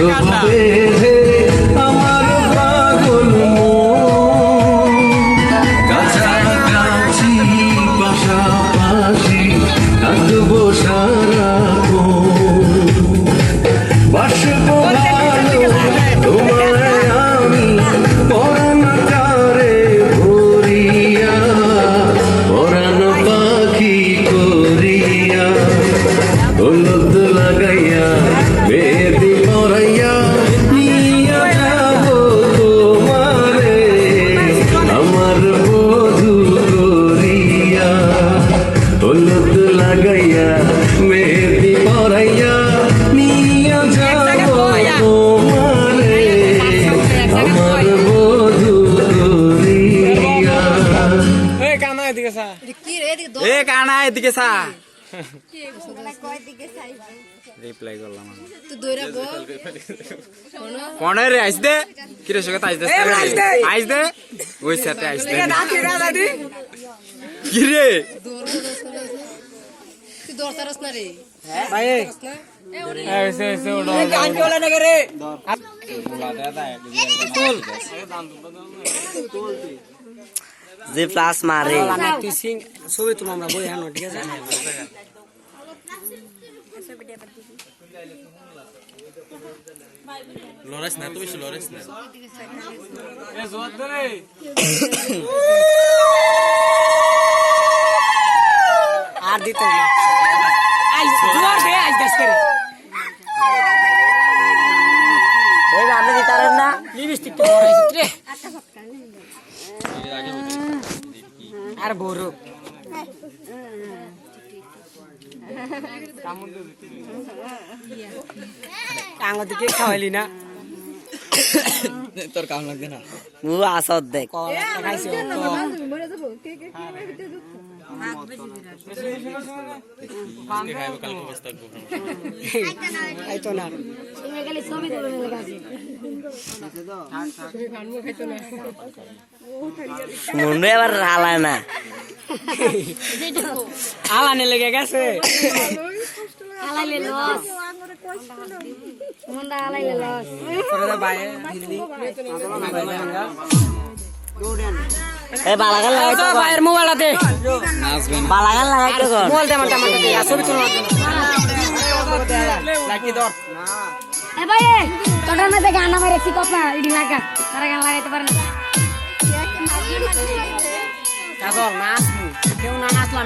Jakarta. এদিকে সা। এ কানা এদিকে সা। রিপ্লাই করলাম কোন রে আইস দে। কি রে সঙ্গে আইস দে আইস দে। ওই সাথে আইস দে। কি রে দৌড় তুই দৌড় তারস না রে। ভাই না? এসে এসে ওড়ো যে প্লাস মারে। সিং ছবি তুলো আমরা বই হানো ঠিক আছে? লড়াইস না তুমি লড়াইস না। এ জোর দে আর দিতে না। জোর দে আইস দেশ করে এই আপনি দিতারেন না? লিপস্টিক তো বড়াইছিস রে। আর বড়। আঙুর দিকে খাওয়ালি না। তোর কাম লাগবে না। মু আসত দেখ। কলা খাইছে খাইবো কালকে বসে থাকব খাইতো না। মুন্ডু এবার হালায় না। আলানে লেগে গেছে। আলাইলে লস। মুন্ডা আলাইলে লস তোরা বাইরে দিল্লি এই বালাগান লাগাই তো বাইরের মোবাইল দে বালাগান লাগাই তো মোবাইল দে আমার টামাটা দে ছবি তুলো লাইকি ধর এ ভাই তোটার মধ্যে গান আমার একটি কথা ইডি লাগা তারা গান লাগাইতে পারে না কাজল নাচ কেউ না নাচলাম